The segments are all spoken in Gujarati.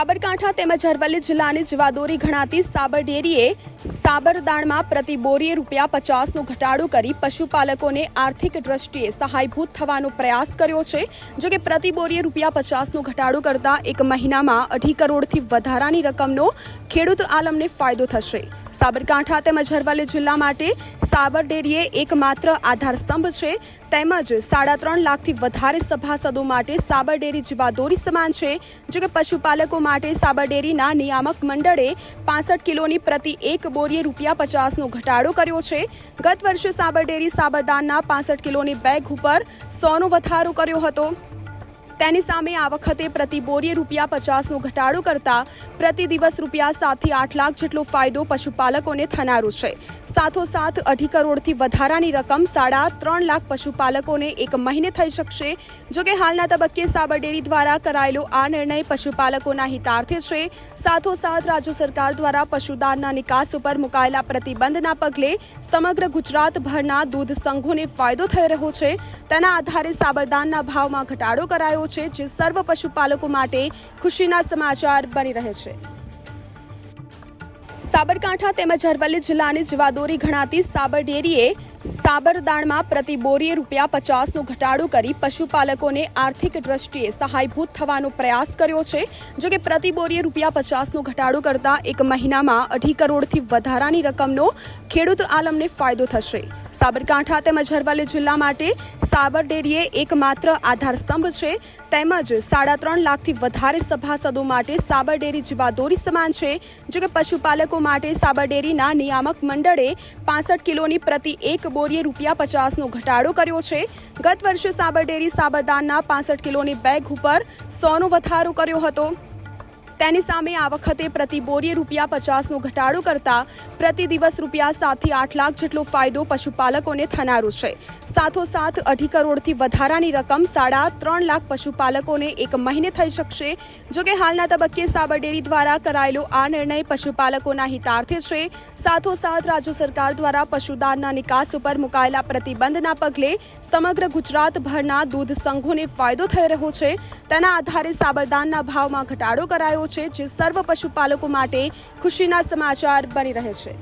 સાબરકાંઠા તેમજ અરવલ્લી જિલ્લાની જીવાદોરી ગણાતી સાબર ડેરીએ સાબરદાણમાં પ્રતિ બોરીએ રૂપિયા પચાસનો ઘટાડો કરી પશુપાલકોને આર્થિક દ્રષ્ટિએ સહાયભૂત થવાનો પ્રયાસ કર્યો છે. જો કે પ્રતિ બોરીએ રૂપિયા પચાસનો ઘટાડો કરતા એક મહિનામાં અઢી કરોડથી વધારાની રકમનો ખેડૂત આલમને ફાયદો થશે. સાબરકાંઠા તેમજ અરવલ્લી જિલ્લા માટે સાબર ડેરીએ એકમાત્ર આધારસ્તંભ છે. તેમજ સાડા ત્રણ લાખથી વધારે સભાસદો માટે સાબર ડેરી જીવાદોરી સમાન છે. જો કે પશુપાલકો માટે સાબર ડેરીના નિયામક મંડળે પાસઠ કિલોની પ્રતિ એક બોરીએ રૂપિયા પચાસનો ઘટાડો કર્યો છે. ગત વર્ષે સાબર ડેરી સાબરદાનના પાસઠ કિલોની બેગ ઉપર સોનો વધારો કર્યો હતો. તેની સામે આ વખતે પ્રતિ બોરીએ રૂપિયા પચાસનો ઘટાડો કરતા પ્રતિ દિવસ રૂપિયા સાતથી આઠ લાખ જેટલો ફાયદો પશુપાલકોને થનારો છે. સાથોસાથ અઢી કરોડથી વધારાની રકમ સાડા ત્રણ લાખ પશુપાલકોને એક મહિને થઈ શકશે જો કે હાલના તબક્કે સાબર ડેરી દ્વારા કરાયેલો આ નિર્ણય પશુપાલકોના હિતાર્થે છે. સાથોસાથ રાજ્ય સરકાર દ્વારા પશુદાનના નિકાસ ઉપર મુકાયેલા પ્રતિબંધના પગલે સમગ્ર ગુજરાતભરના દૂધ સંઘોને ફાયદો થઈ રહ્યો છે. તેના આધારે સાબરદાનના ભાવમાં ઘટાડો કરાયો છે, જે સર્વ પશુપાલકો માટે ખુશીના સમાચાર બની રહે છે. સાબરકાંઠા તેમજ અરવલ્લી જિલ્લાની જીવાદોરી ગણાતી સાબર ડેરીએ સાબરદાણમાં પ્રતિ બોરીએ રૂપિયા પચાસનો ઘટાડો કરી પશુપાલકોને આર્થિક દ્રષ્ટિએ સહાયભૂત થવાનો પ્રયાસ કર્યો છે. જો કે પ્રતિ બોરીએ રૂપિયા પચાસનો ઘટાડો કરતા એક મહિનામાં અઢી કરોડથી વધારાની રકમનો ખેડૂત આલમને ફાયદો થશે. સાબરકાંઠા તેમજ અરવલ્લી જિલ્લા માટે સાબર ડેરીએ એકમાત્ર આધારસ્તંભ છે. તેમજ સાડા ત્રણ લાખથી વધારે સભાસદો માટે સાબર ડેરી જીવાદોરી સમાન છે. જો કે પશુપાલકો માટે સાબર ડેરીના નિયામક મંડળે પાસઠ કિલોની પ્રતિ એક બોરીએ રૂપિયા પચાસનો ઘટાડો કર્યો છે. ગત વર્ષે સાબર ડેરી સાબરદાનના પાસઠ કિલોની બેગ ઉપર સોનો વધારો કર્યો હતો. તેની સામે આ વખતે પ્રતિ બોરીએ રૂપિયા પચાસનો ઘટાડો કરતા પ્રતિ દિવસ રૂપિયા સાતથી આઠ લાખ જેટલો ફાયદો પશુપાલકોને થનારો છે. સાથોસાથ અઢી કરોડથી વધારાની રકમ સાડા ત્રણ લાખ પશુપાલકોને એક મહિને થઈ શકશે જો કે હાલના તબક્કે સાબર ડેરી દ્વારા કરાયેલો આ નિર્ણય પશુપાલકોના હિતાર્થે છે. સાથોસાથ રાજ્ય સરકાર દ્વારા પશુદાનના નિકાસ ઉપર મુકાયેલા પ્રતિબંધના પગલે સમગ્ર ગુજરાતભરના દૂધ સંઘોને ફાયદો થઈ રહ્યો છે. તેના આધારે સાબરદાનના ભાવમાં ઘટાડો કરાયો છે, જે સર્વ પશુપાલકો માટે ખુશીના સમાચાર બની રહે છે.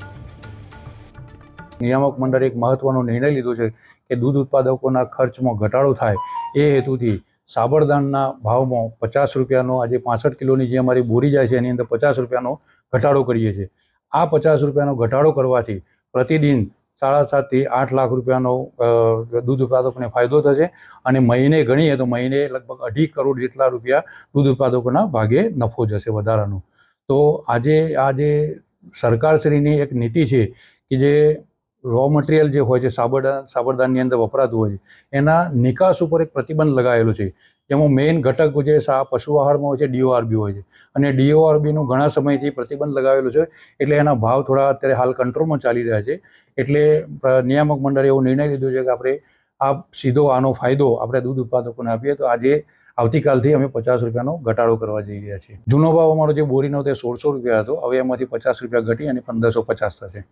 નિયામક મંડળે એક મહત્વનો નિર્ણય લીધો છે કે દૂધ ઉત્પાદકોના ખર્ચમાં ઘટાડો થાય એ હેતુથી સાબરદાનના ભાવમાં પચાસ રૂપિયાનો આજે પાસઠ કિલોની જે અમારી બોરી જાય છે, એની અંદર પચાસ રૂપિયાનો ઘટાડો કરીએ છીએ. આ પચાસ રૂપિયાનો ઘટાડો કરવાથી પ્રતિદિન સાડા સાતથી આઠ લાખ રૂપિયાનો દૂધ ઉત્પાદકોને ફાયદો થશે અને મહિને ગણીએ તો મહિને લગભગ અઢી કરોડ જેટલા રૂપિયા દૂધ ઉત્પાદકોના ભાગે નફો જશે વધારાનો. તો આજે આ જે સરકારશ્રીની એક નીતિ છે કે જે રો મટીરિયલ જે હોય છે સાબરદા સાબરદાનની અંદર વપરાતું હોય છે, એના નિકાસ ઉપર એક પ્રતિબંધ લગાવેલો છે. જેમાં મેઇન ઘટક જે સા પશુ આહારમાં હોય છે ડીઓઆરબી હોય છે. અને ડીઓઆરબીનું ઘણા સમયથી પ્રતિબંધ લગાવેલો છે, એટલે એના ભાવ થોડા અત્યારે હાલ કંટ્રોલમાં ચાલી રહ્યા છે. એટલે નિયામક મંડળે એવો નિર્ણય લીધો છે કે આપણે આ સીધો આનો ફાયદો આપણે દૂધ ઉત્પાદકોને આપીએ, તો આજે આવતીકાલથી અમે પચાસ રૂપિયાનો ઘટાડો કરવા જઈ રહ્યા છીએ. જૂનો ભાવ અમારો જે બોરીનો તે સોળસો રૂપિયા હતો, હવે એમાંથી પચાસ રૂપિયા ઘટી અને પંદરસો પચાસ થશે.